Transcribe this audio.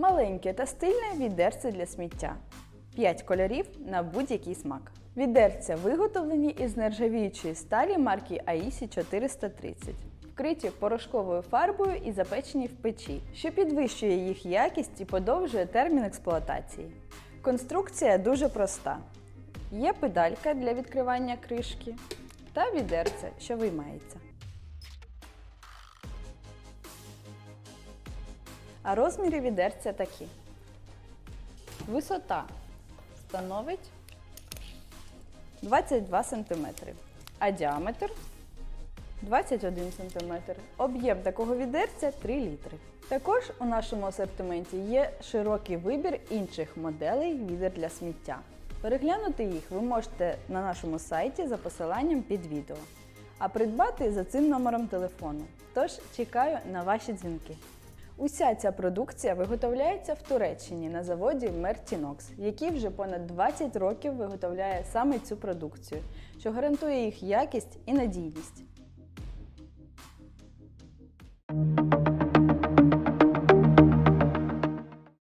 Маленьке та стильне відерце для сміття. 5 кольорів на будь-який смак. Відерця виготовлені із нержавіючої сталі марки AISI 430, вкриті порошковою фарбою і запечені в печі, що підвищує їх якість і подовжує термін експлуатації. Конструкція дуже проста. Є педалька для відкривання кришки та відерце, що виймається. А розміри відерця такі. Висота становить 22 см, а діаметр 21 см. Об'єм такого відерця 3 літри. Також у нашому асортименті є широкий вибір інших моделей відер для сміття. Переглянути їх ви можете на нашому сайті за посиланням під відео, а придбати за цим номером телефону. Тож чекаю на ваші дзвінки. Уся ця продукція виготовляється в Туреччині на заводі Мертінокс, який вже понад 20 років виготовляє саме цю продукцію, що гарантує їх якість і надійність.